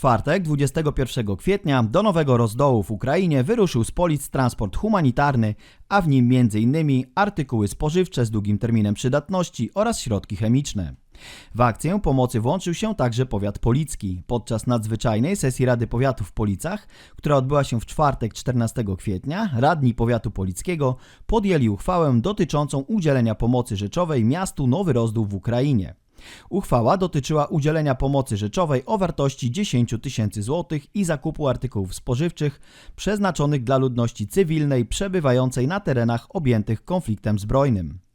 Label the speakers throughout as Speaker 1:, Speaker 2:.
Speaker 1: czwartek, 21 kwietnia, do Nowego Rozdołu w Ukrainie wyruszył z Polic transport humanitarny, a w nim m.in. artykuły spożywcze z długim terminem przydatności oraz środki chemiczne. W akcję pomocy włączył się także powiat policki. Podczas nadzwyczajnej sesji Rady Powiatu w Policach, która odbyła się w czwartek 14 kwietnia, radni powiatu polickiego podjęli uchwałę dotyczącą udzielenia pomocy rzeczowej miastu Nowy Rozdół w Ukrainie. Uchwała dotyczyła udzielenia pomocy rzeczowej o wartości 10 tysięcy złotych i zakupu artykułów spożywczych przeznaczonych dla ludności cywilnej przebywającej na terenach objętych konfliktem zbrojnym.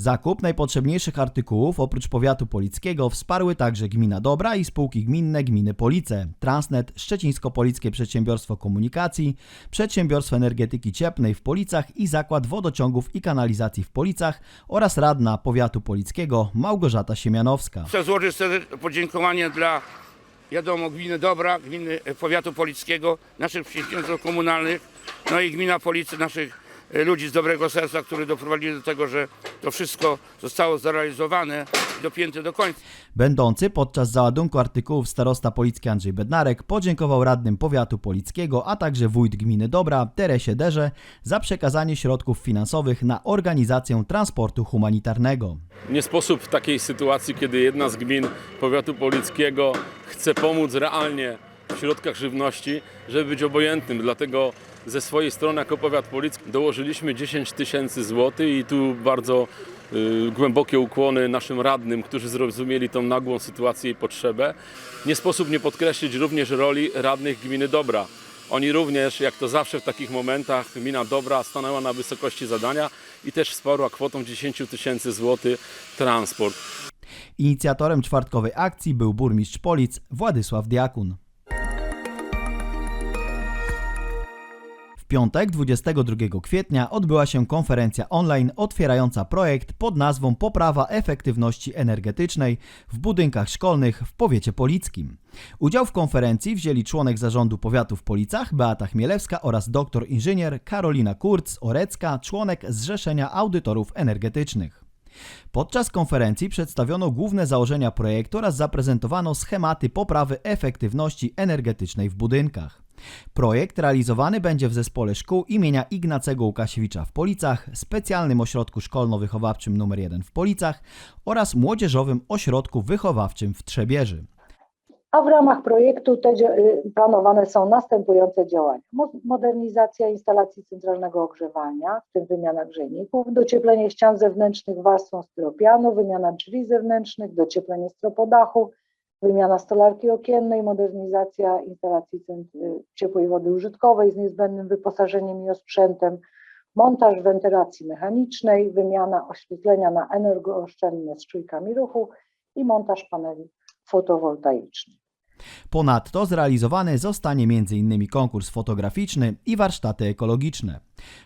Speaker 1: Zakup najpotrzebniejszych artykułów oprócz powiatu polickiego wsparły także Gmina Dobra i spółki gminne Gminy Police, Transnet, Szczecińsko-Polickie Przedsiębiorstwo Komunikacji, Przedsiębiorstwo Energetyki Cieplnej w Policach i Zakład Wodociągów i Kanalizacji w Policach oraz radna powiatu polickiego Małgorzata Siemianowska.
Speaker 2: Chcę złożyć podziękowanie dla, wiadomo, gminy Dobra, gminy e, powiatu polickiego, naszych przedsiębiorstw komunalnych, no i gmina Policy, naszych ludzi z dobrego serca, którzy doprowadzili do tego, że to wszystko zostało zrealizowane i dopięte do końca.
Speaker 1: Będący podczas załadunku artykułów starosta policki Andrzej Bednarek podziękował radnym powiatu polickiego, a także wójt gminy Dobra Teresie Derze za przekazanie środków finansowych na organizację transportu humanitarnego.
Speaker 3: Nie sposób w takiej sytuacji, kiedy jedna z gmin powiatu polickiego chce pomóc realnie w środkach żywności, żeby być obojętnym. Dlatego ze swojej strony jako powiat policki dołożyliśmy 10 tysięcy złotych i tu bardzo y, głębokie ukłony naszym radnym, którzy zrozumieli tą nagłą sytuację i potrzebę. Nie sposób nie podkreślić również roli radnych gminy Dobra. Oni również, jak to zawsze w takich momentach, gmina Dobra stanęła na wysokości zadania i też wsparła kwotą 10 tysięcy złotych transport.
Speaker 1: Inicjatorem czwartkowej akcji był burmistrz Polic Władysław Diakun. Piątek 22 kwietnia odbyła się konferencja online otwierająca projekt pod nazwą Poprawa efektywności energetycznej w budynkach szkolnych w powiecie polickim. Udział w konferencji wzięli członek zarządu powiatu w Policach Beata Chmielewska oraz doktor inżynier Karolina Kurz-Orecka, członek Zrzeszenia Audytorów Energetycznych. Podczas konferencji przedstawiono główne założenia projektu oraz zaprezentowano schematy poprawy efektywności energetycznej w budynkach. Projekt realizowany będzie w zespole szkół imienia Ignacego Łukasiewicza w Policach, specjalnym ośrodku szkolno-wychowawczym nr 1 w Policach oraz młodzieżowym ośrodku wychowawczym w Trzebieży.
Speaker 4: A w ramach projektu te y, planowane są następujące działania. Mo- Modernizacja instalacji centralnego ogrzewania, w tym wymiana grzejników, docieplenie ścian zewnętrznych warstwą styropianu, wymiana drzwi zewnętrznych, docieplenie stropodachu, wymiana stolarki okiennej, modernizacja instalacji ciepłej wody użytkowej z niezbędnym wyposażeniem i osprzętem, montaż wentylacji mechanicznej, wymiana oświetlenia na energooszczędne z czujkami ruchu i montaż paneli fotowoltaicznych.
Speaker 1: Ponadto zrealizowany zostanie m.in. konkurs fotograficzny i warsztaty ekologiczne.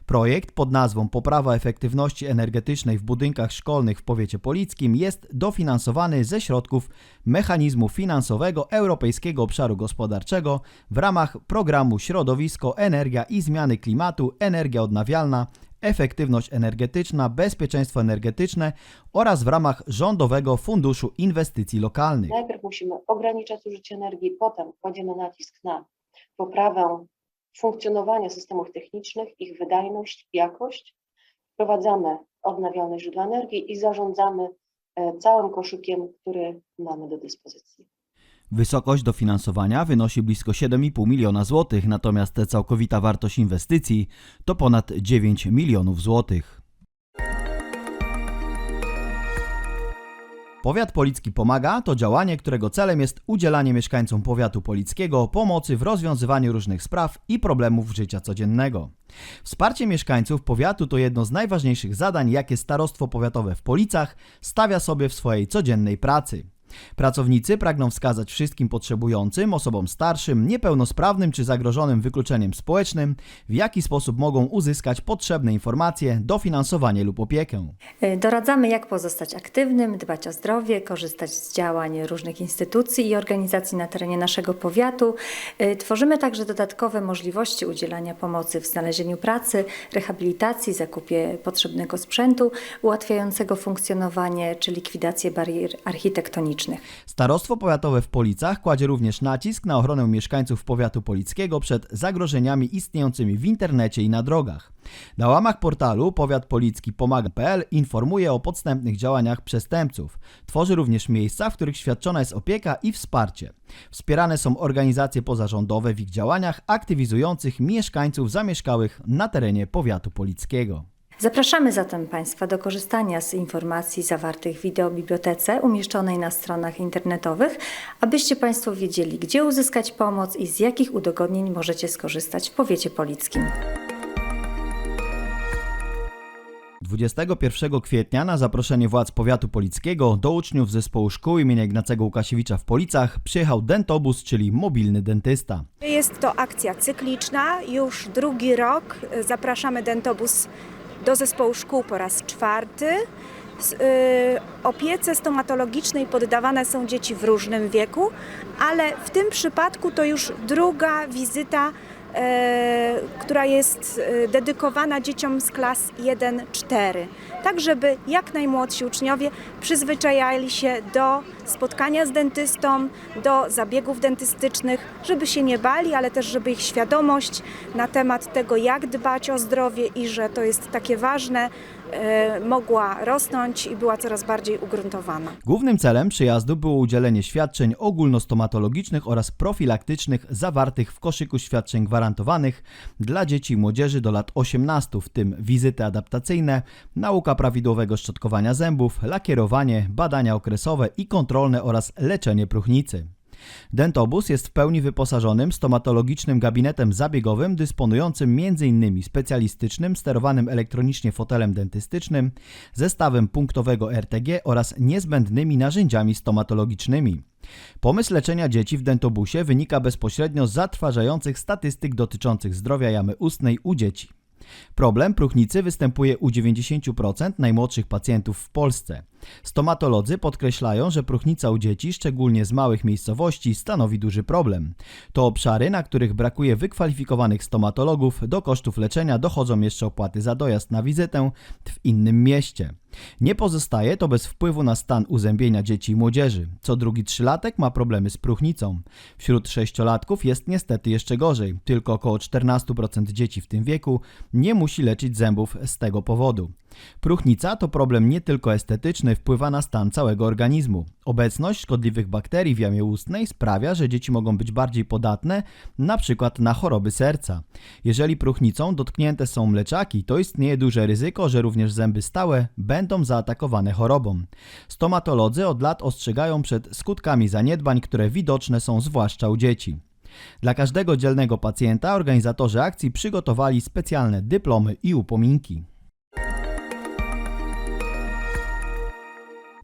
Speaker 1: Projekt pod nazwą Poprawa efektywności energetycznej w budynkach szkolnych w powiecie polickim jest dofinansowany ze środków mechanizmu finansowego Europejskiego Obszaru Gospodarczego w ramach programu Środowisko, Energia i Zmiany Klimatu, Energia Odnawialna, Efektywność energetyczna, bezpieczeństwo energetyczne oraz w ramach Rządowego Funduszu Inwestycji Lokalnych.
Speaker 5: Najpierw musimy ograniczać zużycie energii, potem kładziemy nacisk na poprawę funkcjonowania systemów technicznych, ich wydajność, jakość. Wprowadzamy odnawialne źródła energii i zarządzamy e, całym koszykiem, który mamy do dyspozycji.
Speaker 1: Wysokość dofinansowania wynosi blisko 7,5 miliona złotych, natomiast całkowita wartość inwestycji to ponad 9 milionów złotych. Powiat Policki Pomaga to działanie, którego celem jest udzielanie mieszkańcom powiatu polickiego pomocy w rozwiązywaniu różnych spraw i problemów życia codziennego. Wsparcie mieszkańców powiatu to jedno z najważniejszych zadań, jakie Starostwo Powiatowe w Policach stawia sobie w swojej codziennej pracy. Pracownicy pragną wskazać wszystkim potrzebującym, osobom starszym, niepełnosprawnym czy zagrożonym wykluczeniem społecznym, w jaki sposób mogą uzyskać potrzebne informacje, dofinansowanie lub opiekę.
Speaker 6: Y, Doradzamy, jak pozostać aktywnym, dbać o zdrowie, korzystać z działań różnych instytucji i organizacji na terenie naszego powiatu. Y, Tworzymy także dodatkowe możliwości udzielania pomocy w znalezieniu pracy, rehabilitacji, zakupie potrzebnego sprzętu ułatwiającego funkcjonowanie czy likwidację barier architektonicznych. Chemicznych.
Speaker 1: Starostwo Powiatowe w Policach kładzie również nacisk na ochronę mieszkańców powiatu polickiego przed zagrożeniami istniejącymi w internecie i na drogach. Na łamach portalu Powiat Policki Pomaga.pl informuje o podstępnych działaniach przestępców. Tworzy również miejsca, w których świadczona jest opieka i wsparcie. Wspierane są organizacje pozarządowe w ich działaniach aktywizujących mieszkańców zamieszkałych na terenie powiatu polickiego.
Speaker 6: Zapraszamy zatem Państwa do korzystania z informacji zawartych w wideobibliotece umieszczonej na stronach internetowych, abyście Państwo wiedzieli, gdzie uzyskać pomoc i z jakich udogodnień możecie skorzystać w powiecie polickim.
Speaker 1: 21 kwietnia na zaproszenie władz powiatu polickiego do uczniów zespołu szkół im. Ignacego Łukasiewicza w Policach przyjechał dentobus, czyli mobilny dentysta.
Speaker 7: Jest to akcja cykliczna. Już drugi rok zapraszamy dentobus do zespołu szkół po raz czwarty. Y, Opiece stomatologicznej poddawane są dzieci w różnym wieku, ale w tym przypadku to już druga wizyta, e, która jest e, dedykowana dzieciom z klas 1-4. Tak, żeby jak najmłodsi uczniowie przyzwyczajali się do spotkania z dentystą, do zabiegów dentystycznych, żeby się nie bali, ale też żeby ich świadomość na temat tego, jak dbać o zdrowie i że to jest takie ważne, e, mogła rosnąć i była coraz bardziej ugruntowana.
Speaker 1: Głównym celem przyjazdu było udzielenie świadczeń ogólnostomatologicznych oraz profilaktycznych zawartych w koszyku świadczeń gwarantowanych dla dzieci i młodzieży do lat 18, w tym wizyty adaptacyjne, nauka prawidłowego szczotkowania zębów, lakierowanie, badania okresowe i kontrolne oraz leczenie próchnicy. Dentobus jest w pełni wyposażonym stomatologicznym gabinetem zabiegowym dysponującym m.in. specjalistycznym, sterowanym elektronicznie fotelem dentystycznym, zestawem punktowego RTG oraz niezbędnymi narzędziami stomatologicznymi. Pomysł leczenia dzieci w dentobusie wynika bezpośrednio z zatrważających statystyk dotyczących zdrowia jamy ustnej u dzieci. Problem próchnicy występuje u 90% najmłodszych pacjentów w Polsce. Stomatolodzy podkreślają, że próchnica u dzieci, szczególnie z małych miejscowości, stanowi duży problem. To obszary, na których brakuje wykwalifikowanych stomatologów, do kosztów leczenia dochodzą jeszcze opłaty za dojazd na wizytę w innym mieście. Nie pozostaje to bez wpływu na stan uzębienia dzieci i młodzieży. Co drugi trzylatek ma problemy z próchnicą. Wśród sześciolatków jest niestety jeszcze gorzej. Tylko około 14% dzieci w tym wieku nie musi leczyć zębów z tego powodu. Próchnica to problem nie tylko estetyczny, wpływa na stan całego organizmu. Obecność szkodliwych bakterii w jamie ustnej sprawia, że dzieci mogą być bardziej podatne na na choroby serca. Jeżeli próchnicą dotknięte są mleczaki, to istnieje duże ryzyko, że również zęby stałe będą zaatakowane chorobą. Stomatolodzy od lat ostrzegają przed skutkami zaniedbań, które widoczne są zwłaszcza u dzieci. Dla każdego dzielnego pacjenta organizatorzy akcji przygotowali specjalne dyplomy i upominki.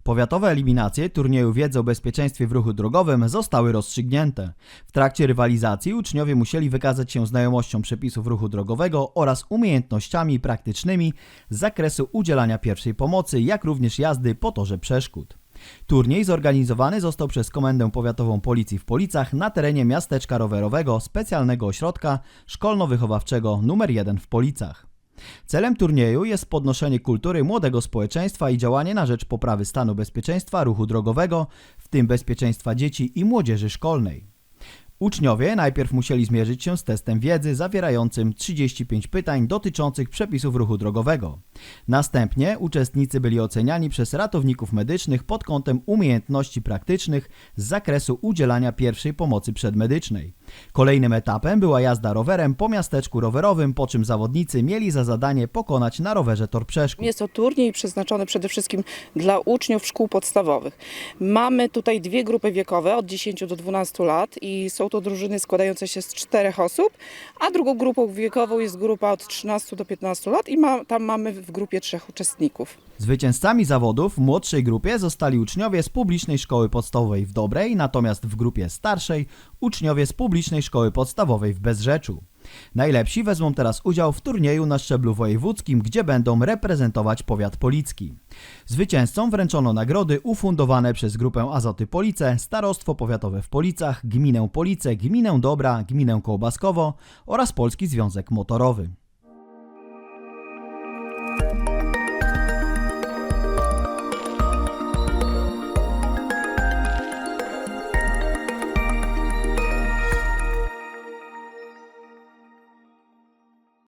Speaker 1: Powiatowe eliminacje turnieju wiedzy o bezpieczeństwie w ruchu drogowym zostały rozstrzygnięte. W trakcie rywalizacji uczniowie musieli wykazać się znajomością przepisów ruchu drogowego oraz umiejętnościami praktycznymi z zakresu udzielania pierwszej pomocy, jak również jazdy po torze przeszkód. Turniej zorganizowany został przez Komendę Powiatową Policji w Policach na terenie miasteczka rowerowego specjalnego ośrodka szkolno-wychowawczego nr 1 w Policach. Celem turnieju jest podnoszenie kultury młodego społeczeństwa i działanie na rzecz poprawy stanu bezpieczeństwa ruchu drogowego, w tym bezpieczeństwa dzieci i młodzieży szkolnej. Uczniowie najpierw musieli zmierzyć się z testem wiedzy zawierającym 35 pytań dotyczących przepisów ruchu drogowego. Następnie uczestnicy byli oceniani przez ratowników medycznych pod kątem umiejętności praktycznych z zakresu udzielania pierwszej pomocy przedmedycznej. Kolejnym etapem była jazda rowerem po miasteczku rowerowym, po czym zawodnicy mieli za zadanie pokonać na rowerze tor przeszkód.
Speaker 8: Jest to turniej przeznaczony przede wszystkim dla uczniów szkół podstawowych. Mamy tutaj dwie grupy wiekowe od 10 do 12 lat i są to drużyny składające się z czterech osób, a drugą grupą wiekową jest grupa od 13 do 15 lat i ma, tam mamy w grupie trzech uczestników.
Speaker 1: Zwycięzcami zawodów w młodszej grupie zostali uczniowie z publicznej szkoły podstawowej w Dobrej, natomiast w grupie starszej uczniowie z publicznej szkoły podstawowej w Bezrzeczu. Najlepsi wezmą teraz udział w turnieju na szczeblu wojewódzkim, gdzie będą reprezentować powiat policki. Zwycięzcom wręczono nagrody ufundowane przez grupę Azoty Police, Starostwo Powiatowe w Policach, Gminę Police, Gminę Dobra, Gminę Kołbaskowo oraz Polski Związek Motorowy.